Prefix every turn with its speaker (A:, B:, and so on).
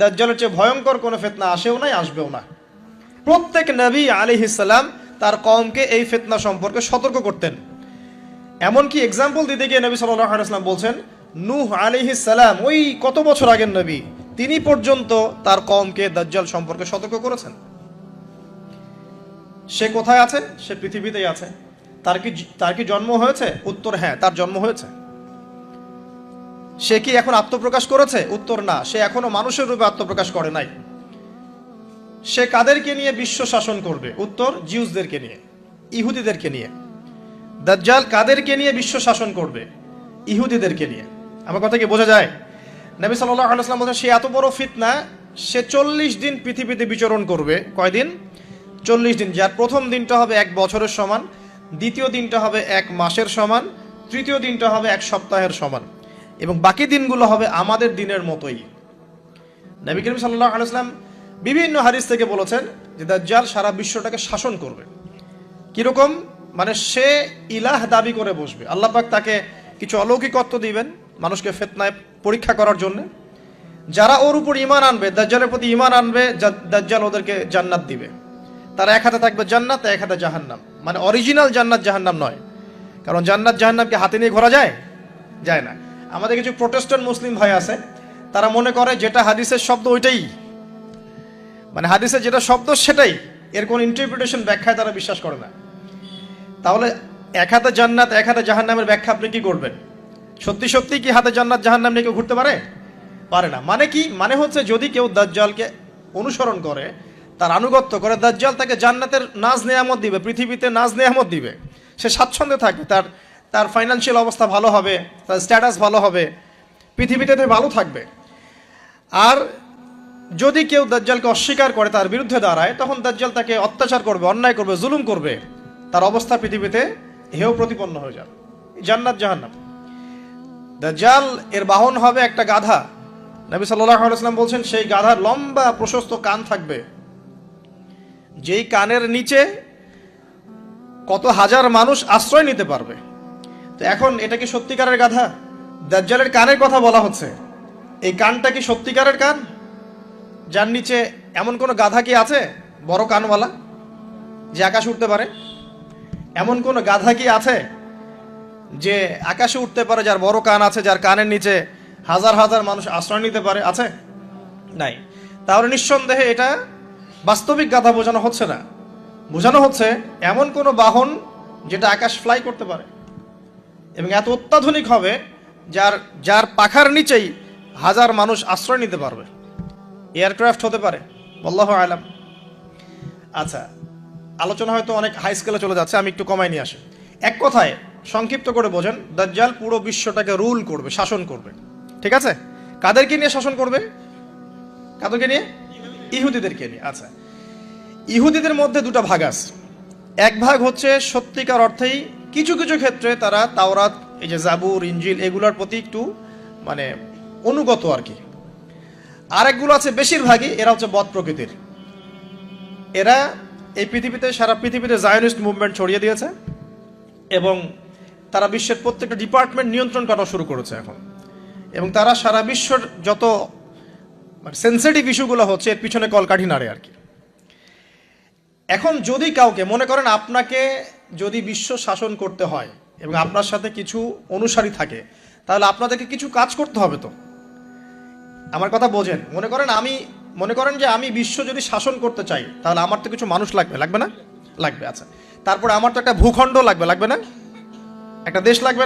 A: দাজ্জালের চেয়ে ভয়ঙ্কর কোনো ফেতনা আসেও নাই, আসবেও না। প্রত্যেক নবী আলিহিসাল্লাম তার কমকে এই ফেতনা সম্পর্কে সতর্ক করতেন। এমনকি এক্সাম্পল দিতে গিয়ে নবী সাল্লাম বলছেন, নূহ আলিহিসাল্লাম ওই কত বছর আগের নবী, তিনি পর্যন্ত তার কমকে দাজ্জাল সম্পর্কে সতর্ক করেছেন? সে কোথায় আছে? সে পৃথিবীতেই আছে। তার কি তার কি জন্ম হয়েছে? উত্তর হ্যাঁ তার জন্ম হয়েছে। সে কি এখন আত্মপ্রকাশ করেছে? উত্তর না। সে এখনও মানুষের রূপে আত্মপ্রকাশ করে নাই। সে কাদেরকে নিয়ে বিশ্ব শাসন করবে? উত্তর, জিউসদেরকে নিয়ে, ইহুদিদেরকে নিয়ে। দাজ্জাল কাদেরকে নিয়ে বিশ্ব শাসন করবে? ইহুদিদেরকে নিয়ে। আমার কথা কি বোঝা যায়? নবী সাল্লাহ আলাইসলাম বলছেন, সে এত বড় ফিতনা, সে চল্লিশ দিন পৃথিবীতে বিচরণ করবে। কয়দিন? চল্লিশ দিন। যার প্রথম দিনটা হবে এক বছরের সমান, দ্বিতীয় দিনটা হবে এক মাসের সমান, তৃতীয় দিনটা হবে এক সপ্তাহের সমান। এবং বাকি দিনগুলো হবে আমাদের দিনের মতোই। নবী করিম সাল্লাহ আলাইসলাম বিভিন্ন হাদিস থেকে বলেছেন যে দাজ্জাল সারা বিশ্বটাকে শাসন করবে। কীরকম? মানে সে ইলাহ দাবি করে বসবে। আল্লাহ পাক তাকে কিছু অলৌকিকত্ব দিবেন মানুষকে ফেতনায় পরীক্ষা করার জন্য। যারা ওর উপর ইমান আনবে, দাজ্জালের প্রতি ইমান আনবে দাজ্জাল ওদেরকে জান্নাত দিবে। তার এক হাতে থাকবে জান্নাত, এক হাতে জাহান্নাম। মানে অরিজিনাল জান্নাত জাহান্নাম নয়। কারণ জান্নাত জাহান্নামকে হাতে নিয়ে ঘোরা যায়? যায় না। আমাদের কিছু প্রোটেস্ট্যান্ট মুসলিম ভাই আছে, তারা মনে করে যেটা হাদিসের শব্দ ওইটাই। মানে হাদিসের যেটা শব্দ সেটাই, এর কোন ইন্টারপ্রিটেশন ব্যাখ্যায় তারা বিশ্বাস করে না। তাহলে এক হাতে জান্নাত, এক হাতে জাহান্নামের ব্যাখ্যা আপনি কি করবেন? সত্যি সত্যি কি হাতে জান্নাত, জাহান্নাম নিয়ে কেউ ঘুরতে পারে? পারে না। মানে কি? মানে হচ্ছে যদি কেউ দাজ্জালকে অনুসরণ করে, তার আনুগত্য করে, দাজ্জাল তাকে জান্নাতের নাজ নেয়ামত দিবে, পৃথিবীতে নাজ নেয়ামত দিবে, সে স্বাচ্ছন্দ্যে থাকবে তার তার ফাইন্যান্সিয়াল অবস্থা ভালো হবে, তার স্ট্যাটাস ভালো হবে, পৃথিবীতে ভালো থাকবে। আর যদি কেউ দাজ্জালকে অস্বীকার করে তার বিরুদ্ধে দাঁড়ায়, তখন দাজ্জাল তাকে অত্যাচার করবে, অন্যায় করবে, জুলুম করবে। তার অবস্থা পৃথিবীতে হেয় প্রতিপন্ন হয়ে যাবে। জান্নাত জাহান্নাম। দাজ্জাল এর বাহন হবে একটা গাধা। নবী আলাইহি বলছেন, সেই গাধার লম্বা প্রশস্ত কান থাকবে। যেই কানের নিচে কত হাজার মানুষ আশ্রয় নিতে পারবে। তো এখন এটা কি সত্যিকারের গাধা? দাজ্জালের কানের কথা বলা হচ্ছে। এই কানটা কি সত্যিকারের কান? যার নিচে এমন কোনো গাধা কি আছে? বড় কানওয়ালা, যে আকাশে উঠতে পারে? এমন কোনো গাধা কি আছে, যে আকাশে উঠতে পারে, যার বড় কান আছে, যার কানের নিচে হাজার হাজার মানুষ আশ্রয় নিতে পারে, আছে? নাই। তাহলে নিঃসন্দেহে এটা বাস্তবিক গাধা বোঝানো হচ্ছে না। বোঝানো হচ্ছে এমন কোনো বাহন যেটা আকাশ ফ্লাই করতে পারে। এবং এত অত্যাধুনিক হবে, যার যার পাখার নিচেই হাজার মানুষ আশ্রয় নিতে পারবে। এয়ারক্রাফট হতে পারে বল্লাহ আলাম। আচ্ছা আলোচনা হয়তো অনেক হাই স্কেলে চলে যাচ্ছে, আমি একটু কমাই নিয়ে আসি। এক কথায়, সংক্ষিপ্ত করে বোঝেন, দাজ্জাল পুরো বিশ্বটাকে রুল করবে, শাসন করবে। ঠিক আছে? কাদেরকে নিয়ে শাসন করবে? কাদেরকে নিয়ে? ইহুদিদেরকে নিয়ে। আচ্ছা ইহুদিদের মধ্যে দুটো ভাগ আছে। এক ভাগ হচ্ছে সত্যিকার অর্থেই কিছু কিছু ক্ষেত্রে তারা তাওরাত, এই যে জাবুর ইঞ্জিল এগুলোর প্রতি একটু মানে অনুগত আর কি। আরেকগুলো আছে বেশিরভাগই, এরা হচ্ছে বদ প্রকৃতির। এরা এই পৃথিবীতে, সারা পৃথিবীতে জায়নিস্ট মুভমেন্ট ছড়িয়ে দিয়েছে এবং তারা বিশ্বের প্রত্যেকটা ডিপার্টমেন্ট নিয়ন্ত্রণ করা শুরু করেছে এখন। এবং তারা সারা বিশ্বর যত মানে সেন্সিটিভ ইস্যুগুলো হচ্ছে, এর পিছনে কলকাঠি নাড়ে আর কি। এখন যদি কাউকে মনে করেন আপনাকে যদি বিশ্ব শাসন করতে হয় এবং আপনার সাথে কিছু অনুসারী থাকে, তাহলে আপনাদেরকে কিছু কাজ করতে হবে তো? আমার কথা বোঝেন। মনে করেন আমি, মনে করেন যে আমি বিশ্ব যদি শাসন করতে চাই, তাহলে আমার তো কিছু মানুষ লাগবে। লাগবে না? লাগবে আচ্ছা। তারপরে আমার তো একটা ভূখণ্ড লাগবে। লাগবে না? একটা দেশ লাগবে